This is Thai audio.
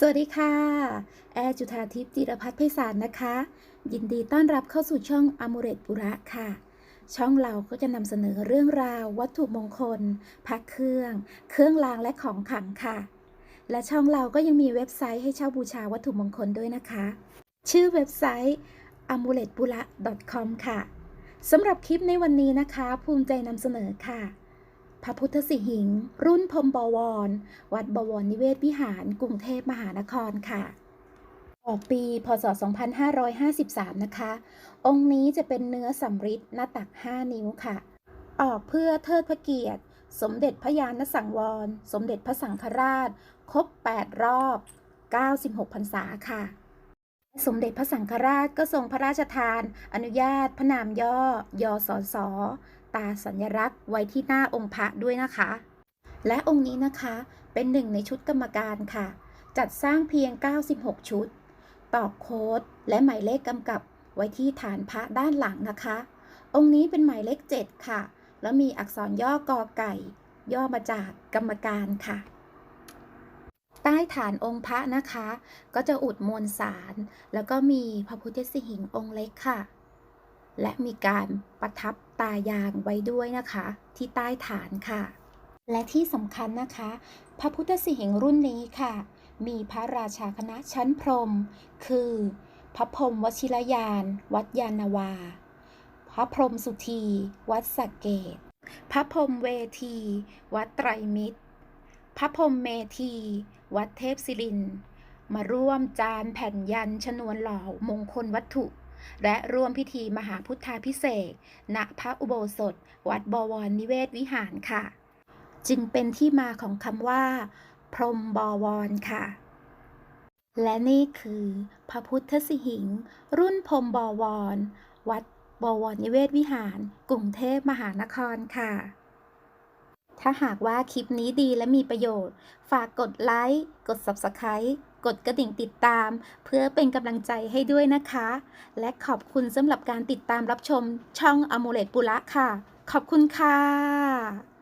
สวัสดีค่ะ แอร์จุธาทิพย์จิรพัฒน์ไพศาลนะคะ ยินดีต้อนรับเข้าสู่ช่องอมูเรตปุระค่ะ ช่องเราก็จะนำเสนอเรื่องราว วัตถุมงคลพักเครื่อง เครื่องรางและของขลังค่ะ และช่องเราก็ยังมีเว็บไซต์ให้เช่าบูชาวัตถุมงคลด้วยนะคะ ชื่อเว็บไซต์ a m u l e t p u r a com ค่ะสำหรับคลิปในวันนี้นะคะ ภูมิใจนำเสนอค่ะ พระพุทธสิหิง รุ่นพรมบวร วัดบวรนิเวศวิหาร กรุงเทพมหานครค่ะ ออกปีพศ 2553 นะคะ องค์นี้จะเป็นเนื้อสำริดหน้าตัก 5 นิ้วค่ะ ออกเพื่อเทิดพระเกียรติ สมเด็จพระยาณสังวร สมเด็จพระสังฆราช ครบ 8 รอบ 96พรรษาค่ะ สมเด็จพระสังฆราชก็ทรงพระราชทาน อนุญาตพระนามย่อ ยอสอสอตาสัญลักษณ์ไว้ที่หน้าองค์พระด้วยนะคะ และองค์นี้นะคะเป็นหนึ่งในชุดกรรมการค่ะ จัดสร้างเพียง 96 ชุด ตอกโค้ดและหมายเลขกำกับไว้ที่ฐานพระด้านหลังนะคะ องค์นี้เป็นหมายเลข 7 ค่ะ แล้วมีอักษรย่อกอไก่ ย่อมาจากกรรมการค่ะ ใต้ฐานองค์พระนะคะ ก็จะอุดมวลสาร แล้วก็มีพระพุทธสิหิงองค์เล็กค่ะ และมีการประทับตายางไว้ด้วยนะคะ ที่ใต้ฐานค่ะ และที่สำคัญนะคะ พระพุทธสิหิงรุ่นนี้ค่ะ มีพระราชาคณะชั้นพรม คือ พระพรมวชิรยาน วัดยานาวา พระพรมสุธี วัดสระเกต พระพรมเวที วัดไตรมิตร พระพรมเมธี วัดเทพศิริน มาร่วมจานแผ่นยันชนวนหล่อมงคลวัตถุ และร่วมพิธีมหาพุทธาพิเศษณพระอุโบสถ วัดบวรนิเวศวิหารค่ะ จึงเป็นที่มาของคำว่า พรมบวรค่ะ และนี่คือ พระพุทธสิหิงค์รุ่นพรมบวร วัดบวรนิเวศวิหาร กรุงเทพมหานครค่ะ ถ้าหากว่าคลิปนี้ดีและมีประโยชน์ ฝากกดไลค์ กด Subscribe กดกระดิ่งติดตาม เพื่อเป็นกำลังใจให้ด้วยนะคะ และขอบคุณสำหรับการติดตามรับชมช่องอมูเลตปุระค่ะ ขอบคุณค่ะ